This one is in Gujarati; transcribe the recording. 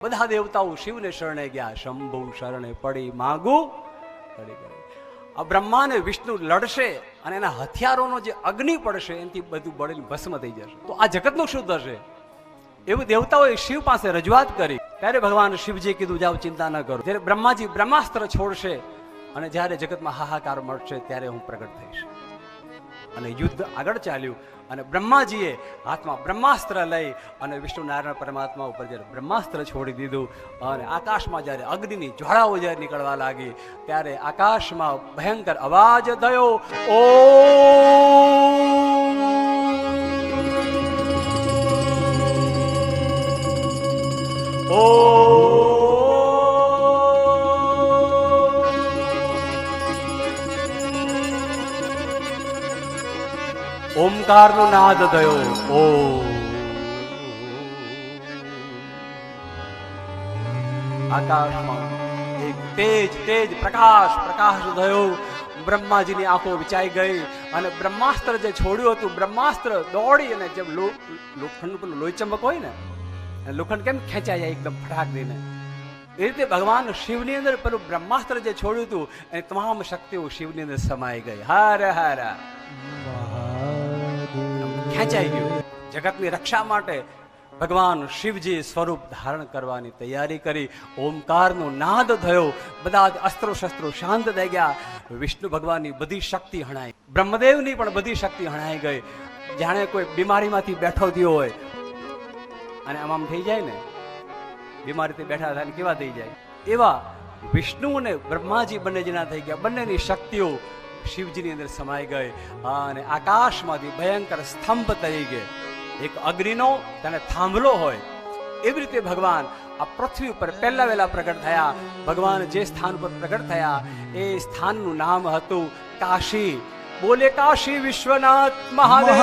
બધા દેવતાઓ શિવને શરણે ગયા. શંભુ શરણે પડી, માગું પડી આ બ્રહ્મા અને વિષ્ણુ લડશે અને એના હથિયારોનો જે અગ્નિ પડશે, એનાથી બધું બળીને ભસ્મ થઈ જશે. તો આ જગતનું શું થશે એવું દેવતાઓએ શિવ પાસે રજૂઆત કરી. ત્યારે ભગવાન શિવજી કીધું, જાઓ, ચિંતા ન કરો. જ્યારે બ્રહ્માજી બ્રહ્માસ્ત્ર છોડશે અને જ્યારે જગતમાં હાહાકાર મળશે, ત્યારે હું પ્રગટ થઈશ. અને યુદ્ધ આગળ ચાલ્યું અને બ્રહ્માજીએ હાથમાં બ્રહ્માસ્ત્ર લઈ અને વિષ્ણુ નારાયણ પરમાત્મા ઉપર જ્યારે બ્રહ્માસ્ત્ર છોડી દીધું અને આકાશમાં જ્યારે અગ્નિની જ્વાળાઓ જ્યારે નીકળવા લાગી ત્યારે આકાશમાં ભયંકર અવાજ થયો, ઓ ઓમકારનો નાદ થયો. ઓ. આકાશમાં એક તેજ તેજ પ્રકાશ પ્રકાશ થયો. બ્રહ્માજીની આંખો વિચાઈ ગઈ અને બ્રહ્માસ્ત્ર જે છોડ્યું હતું, બ્રહ્માસ્ત્ર દોડી અને જેમ લોખંડ પેલું લોહી ચંબક હોય ને લોખંડ કેમ ખેંચાઈ જાય એકદમ ફટાક દઈને? એ રીતે ભગવાન શિવની અંદર પેલું બ્રહ્માસ્ત્ર જે છોડ્યું હતું, એ તમામ શક્તિઓ શિવની અંદર સમાઈ ગઈ. હાર હાર. ખેંચાઈ ગયું. જગતની રક્ષા માટે ભગવાન શિવજી સ્વરૂપ ધારણ કરવાની તૈયારી કરી. ઓમકારનો નાદ થયો. બધા જ અસ્ત્રો શસ્ત્રો શાંત થઈ ગયા. વિષ્ણુ ભગવાનની બધી શક્તિ હણાઈ. બ્રહ્મદેવની પણ બધી શક્તિ હણાઈ ગઈ. જાણે કોઈ બીમારીમાંથી બેઠો થયો હોય. અને આમ આમ થઈ જાય ને. બીમારીથી બેઠા થાય કેવા થઈ જાય? એવા વિષ્ણુ અને બ્રહ્માજી બંને જણા થઈ ગયા. બંનેની શક્તિઓ શિવજીની અંદર સમાઈ ગઈ. અને આકાશમાંથી ભયંકર સ્તંભ તરીકે એક અગ્નિનો તેને થાંભલો હોય. એવી રીતે ભગવાન આ પૃથ્વી ઉપર પહેલા વહેલા પ્રગટ થયા. ભગવાન જે સ્થાન પર પ્રગટ થયા, એ સ્થાનનું નામ હતું કાશી. બોલે કાશી વિશ્વનાથ મહાદેવ.